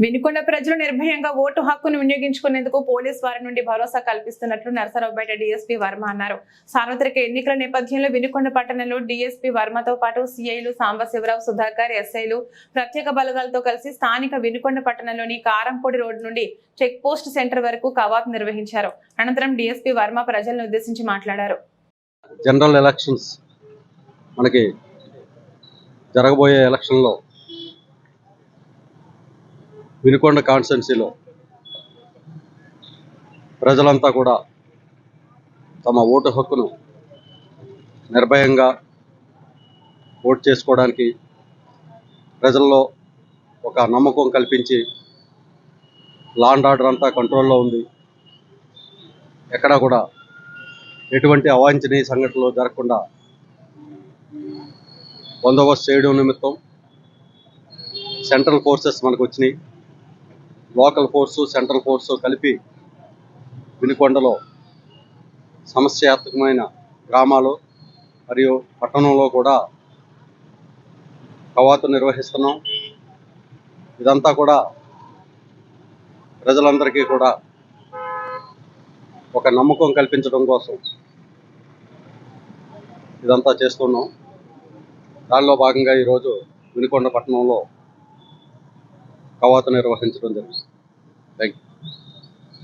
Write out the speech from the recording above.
వినుకొండ ప్రజలు నిర్భయంగా ఓటు హక్కును వినియోగించుకునేందుకు పోలీస్ వారి నుండి భరోసా కల్పిస్తున్నట్లు నరసరావుపేట డీఎస్పీ వర్మ అన్నారు. సార్వత్రిక ఎన్నికల నేపథ్యంలో వినుకొండ పట్టణంలో డీఎస్పీ వర్మతో పాటు సిఐలు సాంబశివరావు సుధాకర్ ఎస్ఐలు ప్రత్యేక బలగాలతో కలిసి స్థానిక వినుకొండ పట్టణంలోని కారంపొడి రోడ్డు నుండి చెక్ పోస్ట్ సెంటర్ వరకు కవాత్ నిర్వహించారు. అనంతరం డీఎస్పీ వర్మ ప్రజలను ఉద్దేశించి మాట్లాడారు. జనరల్ ఎలక్షన్స్ మనకి జరగబోయే ఎలక్షన్లో వినుకొండ కాన్స్టెన్సీలో ప్రజలంతా కూడా తమ ఓటు హక్కును నిర్భయంగా ఓటు చేసుకోవడానికి ప్రజల్లో ఒక నమ్మకం కల్పించి లాండ్ ఆర్డర్ అంతా కంట్రోల్లో ఉంది. ఎక్కడా కూడా ఎటువంటి అవాంఛనీయ సంఘటనలు జరగకుండా బందోబస్తు చేయడం నిమిత్తం సెంట్రల్ ఫోర్సెస్ మనకు వచ్చినాయి. లోకల్ ఫోర్సు సెంట్రల్ ఫోర్సు కలిపి వినుకొండలో సమస్యాత్మకమైన గ్రామాలు మరియు పట్టణంలో కూడా కవాతు నిర్వహిస్తున్నాం. ఇదంతా కూడా ప్రజలందరికీ కూడా ఒక నమ్మకం కల్పించడం కోసం ఇదంతా చేస్తున్నాం. దానిలో భాగంగా ఈరోజు వినుకొండ పట్టణంలో కవాతు నిర్వహించడం జరుగుతుంది. Thank you